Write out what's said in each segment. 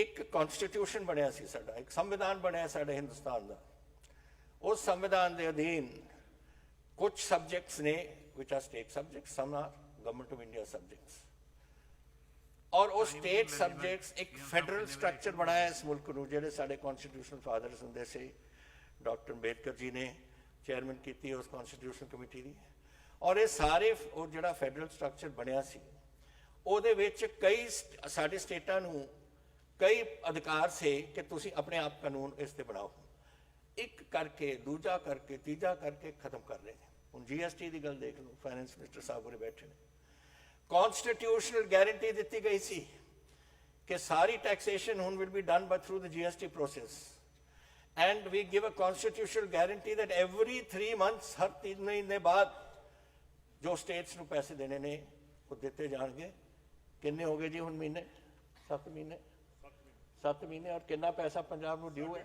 ਇੱਕ ਕਨਸਟੀਟਿਊਸ਼ਨ ਬਣਿਆ ਸੀ ਸਾਡਾ ਇੱਕ ਸੰਵਿਧਾਨ ਬਣਿਆ ਸਾਡੇ ਹਿੰਦੁਸਤਾਨ ਦਾ। ਉਸ ਸੰਵਿਧਾਨ ਦੇ ਅਧੀਨ ਕੁਝ ਸਬਜੈਕਟਸ ਨੇ which are state subjects some are government of india subjects. ਔਰ ਉਹ ਸਟੇਟ ਸਬਜੈਕਟਸ ਇੱਕ ਫੈਡਰਲ ਸਟਰਕਚਰ ਬਣਾਇਆ ਇਸ ਮੁਲਕ ਨੂੰ ਜਿਹੜੇ ਸਾਡੇ ਕਨਸਟੀਟਿਊਸ਼ਨਲ ਫਾਦਰਸ ਹੁੰਦੇ ਸੀ। ਡਾਕਟਰ ਅੰਬੇਦਕਰ ਜੀ ਨੇ ਚੇਅਰਮੈਨ ਕੀਤੀ ਉਸ ਕਨਸਟੀਟਿਊਸ਼ਨ ਕਮੇਟੀ ਦੀ। ਔਰ ਇਹ ਸਾਰੇ ਉਹ ਜਿਹੜਾ ਫੈਡਰਲ ਸਟਰਕਚਰ ਬਣਿਆ ਸੀ ਉਹਦੇ ਵਿੱਚ ਕਈ ਸਾਡੇ ਸਟੇਟਾਂ ਨੂੰ ਕਈ ਅਧਿਕਾਰ ਸੀ ਕਿ ਤੁਸੀਂ ਆਪਣੇ ਆਪ ਕਾਨੂੰਨ ਇਸ ਤੇ ਬਣਾਓ। ਇੱਕ ਕਰਕੇ, ਦੂਜਾ ਕਰਕੇ, ਤੀਜਾ ਕਰਕੇ ਖਤਮ ਕਰ ਰਹੇ ਨੇ। ਹੁਣ ਜੀਐਸਟੀ ਦੀ ਗੱਲ ਦੇਖ ਲਓ ਫਾਈਨੈਂਸ ਮਿਨਿਸਟਰ ਸਾਹਿਬ ਉਰੇ ਬੈਠੇ ਨੇ। ਕਨਸਟੀਟਿਊਸ਼ਨਲ ਗਾਰੰਟੀ ਦਿੱਤੀ ਗਈ ਸੀ ਕਿ ਸਾਰੀ ਟੈਕਸੇਸ਼ਨ ਹੁਣ will be done by through the GST process and we give a constitutional guarantee that every 3 months ਹਰ 3 ਮਹੀਨੇ ਬਾਅਦ ਜੋ ਸਟੇਟਸ ਨੂੰ ਪੈਸੇ ਦੇਣੇ ਨੇ, ਉਹ ਦਿੱਤੇ ਜਾਣਗੇ। ਕਿੰਨੇ ਹੋ ਗਏ ਜੀ ਹੁਣ ਮਹੀਨੇ? 7 ਮਹੀਨੇ? 7 ਮਹੀਨੇ ਔਰ ਕਿੰਨਾ ਪੈਸਾ ਪੰਜਾਬ ਨੂੰ ਡਿਊ ਹੈ?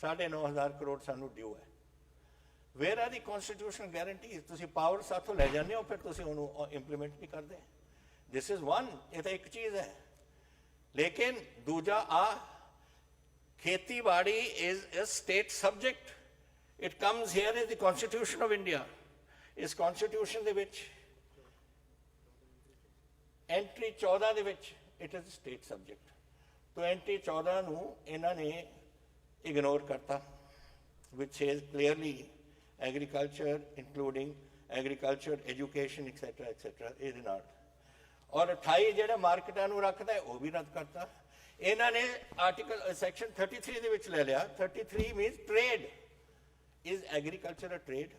9500 ਕਰੋੜ ਸਾਨੂੰ ਡਿਊ ਹੈ। Where are the constitutional guarantee ਤੁਸੀਂ ਪਾਵਰ ਸਾਥੋਂ ਲੈ ਜਾਂਦੇ ਹੋ, ਫਿਰ ਤੁਸੀਂ ਉਹਨੂੰ ਇੰਪਲੀਮੈਂਟ ਨਹੀਂ ਕਰਦੇ ਦਿਸ ਇਜ਼ ਵਨ ਇਹ ਤਾਂ ਇੱਕ ਚੀਜ਼ ਹੈ। ਲੇਕਿਨ ਦੂਜਾ, ਆ, ਖੇਤੀਬਾੜੀ is a state subject it comes here in the constitution of India ਇਸ ਕਨਸਟੀਟਿਊਸ਼ਨ ਦੇ ਵਿੱਚ ਐਂਟਰੀ 14 ਦੇ ਵਿੱਚ ਇਟ ਇਜ਼ ਸਟੇਟ ਸਬਜੈਕਟ ਤੋਂ ਐਂਟਰੀ 14 ਨੂੰ ਇਹਨਾਂ ਨੇ ਇਗਨੋਰ ਕਰਤਾ, which says clearly agriculture, including agriculture, education etc etc ਇਹਦੇ ਨਾਲ। ਔਰ 28 ਜਿਹੜਾ ਮਾਰਕੀਟਾਂ ਨੂੰ ਰੱਖਦਾ ਹੈ, ਉਹ ਵੀ ਰੱਦ ਕਰਤਾ। ਇਹਨਾਂ ਨੇ ਆਰਟੀਕਲ ਸੈਕਸ਼ਨ 33 ਦੇ ਵਿੱਚ ਲੈ ਲਿਆ। 33 means trade is agriculture a trade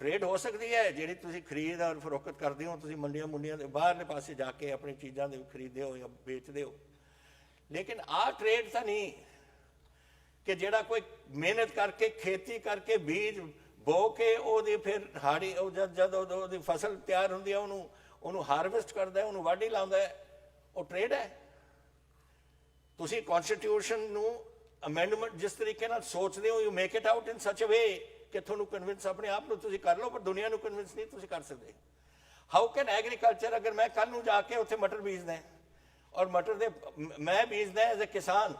trade ਹੋ ਸਕਦੀ ਹੈ, ਜਿਹੜੀ ਤੁਸੀਂ ਖਰੀਦ ਔਰ ਫਰੋਖਤ ਕਰਦੇ ਹੋ, ਤੁਸੀਂ ਮੰਡੀਆਂ ਮੁੰਡੀਆਂ ਦੇ ਬਾਹਰਲੇ ਪਾਸੇ ਜਾ ਕੇ ਆਪਣੀ ਚੀਜ਼ਾਂ ਦੇ ਖਰੀਦਦੇ ਹੋ ਜਾਂ ਵੇਚਦੇ ਹੋ। ਲੇਕਿਨ ਆਹ ਟ੍ਰੇਡ ਤਾਂ ਨਹੀਂ ਕਿ ਜਿਹੜਾ ਕੋਈ ਮਿਹਨਤ ਕਰਕੇ, ਖੇਤੀ ਕਰਕੇ ਬੀਜ ਬੋ ਕੇ ਉਹਦੀ ਫਿਰ ਹਾੜੀ, ਉਹ ਜਦ ਜਦ ਉਹਦੀ ਫਸਲ ਤਿਆਰ ਹੁੰਦੀ ਹੈ ਉਹਨੂੰ ਉਹਨੂੰ ਹਾਰਵੈਸਟ ਕਰਦਾ, ਉਹਨੂੰ ਵਾਢੀ ਲਾਉਂਦਾ ਉਹ ਟ੍ਰੇਡ ਹੈ। ਤੁਸੀਂ ਕਨਸਟੀਟਿਊਸ਼ਨ ਨੂੰ ਅਮੈਂਡਮੈਂਟ ਜਿਸ ਤਰੀਕੇ ਨਾਲ ਸੋਚਦੇ ਹੋ you make it out in such a way ਕਿ ਤੁਹਾਨੂੰ ਕਨਵਿੰਸ ਆਪਣੇ ਆਪ ਨੂੰ ਤੁਸੀਂ ਕਰ ਲਓ, ਪਰ ਦੁਨੀਆ ਨੂੰ ਕਨਵਿੰਸ ਨਹੀਂ ਤੁਸੀਂ ਕਰ ਸਕਦੇ। ਹਾਊ ਕੈਨ ਐਗਰੀਕਲਚਰ ਅਗਰ ਮੈਂ ਕੱਲ ਨੂੰ ਜਾ ਕੇ ਉੱਥੇ ਮਟਰ ਬੀਜਦਾ ਹਾਂ ਔਰ ਮਟਰ ਦੇ ਮ- ਮੈਂ ਬੀਜਦਾ ਐਜ਼ ਅ ਕਿਸਾਨ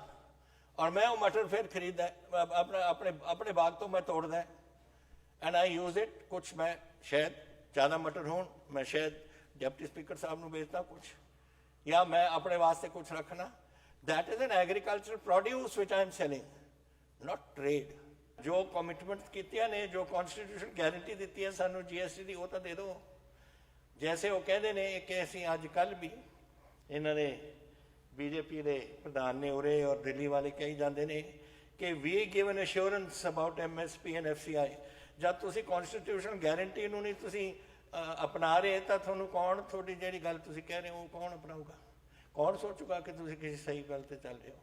ਔਰ ਮੈਂ ਉਹ ਮਟਰ ਫਿਰ ਖਰੀਦਦਾ ਹੈ, ਅ- ਆਪਣਾ ਆਪਣੇ ਆਪਣੇ ਬਾਗ ਤੋਂ ਮੈਂ ਤੋੜਦਾ ਐਂਡ ਆਈ ਯੂਜ਼ ਇਟ ਕੁਛ ਮੈਂ ਸ਼ਾਇਦ ਜ਼ਿਆਦਾ ਮਟਰ ਹੋਣ ਮੈਂ ਸ਼ਾਇਦ ਡਿਪਟੀ ਸਪੀਕਰ ਸਾਹਿਬ ਨੂੰ ਵੇਚਦਾ ਕੁਛ ਜਾਂ ਮੈਂ ਆਪਣੇ ਵਾਸਤੇ ਕੁਛ ਰੱਖਣਾ that is an agricultural produce which I am selling not trade ਜੋ ਕਮਿਟਮੈਂਟ ਕੀਤੀਆਂ ਨੇ ਜੋ ਕਨਸਟੀਟਿਊਸ਼ਨ ਗਾਰੰਟੀ ਦਿੱਤੀ ਹੈ ਸਾਨੂੰ ਜੀਐਸਟੀ ਦੀ ਉਹ ਤਾਂ ਦੇ ਦਿਓ ਜੈਸੇ ਉਹ ਕਹਿੰਦੇ ਨੇ ਕਿ ਅਸੀਂ ਅੱਜ ਕੱਲ ਵੀ ਇਹਨਾਂ ਨੇ ਬੀਜੇਪੀ ਦੇ ਪ੍ਰਧਾਨ ਨੇ ਉਰੇ ਔਰ ਦਿੱਲੀ ਵਾਲੇ ਕਹੀ ਜਾਂਦੇ ਨੇ ਕਿ we given assurance about MSP and FCI ਜਦ ਤੁਸੀਂ ਕਨਸਟੀਟਿਊਸ਼ਨ ਗਾਰੰਟੀ ਨੂੰ ਨਹੀਂ ਤੁਸੀਂ ਅਪਣਾ ਰਹੇ, ਤਾਂ ਤੁਹਾਨੂੰ ਕੌਣ ਤੁਹਾਡੀ ਜਿਹੜੀ ਗੱਲ ਤੁਸੀਂ ਕਹਿ ਰਹੇ ਹੋ, ਉਹ ਕੌਣ ਅਪਣਾਊਗਾ? ਕੌਣ ਸੋਚੂਗਾ ਕਿ ਤੁਸੀਂ ਕਿਸੇ ਸਹੀ ਗੱਲ ਤੇ ਚੱਲ ਰਹੇ ਹੋ?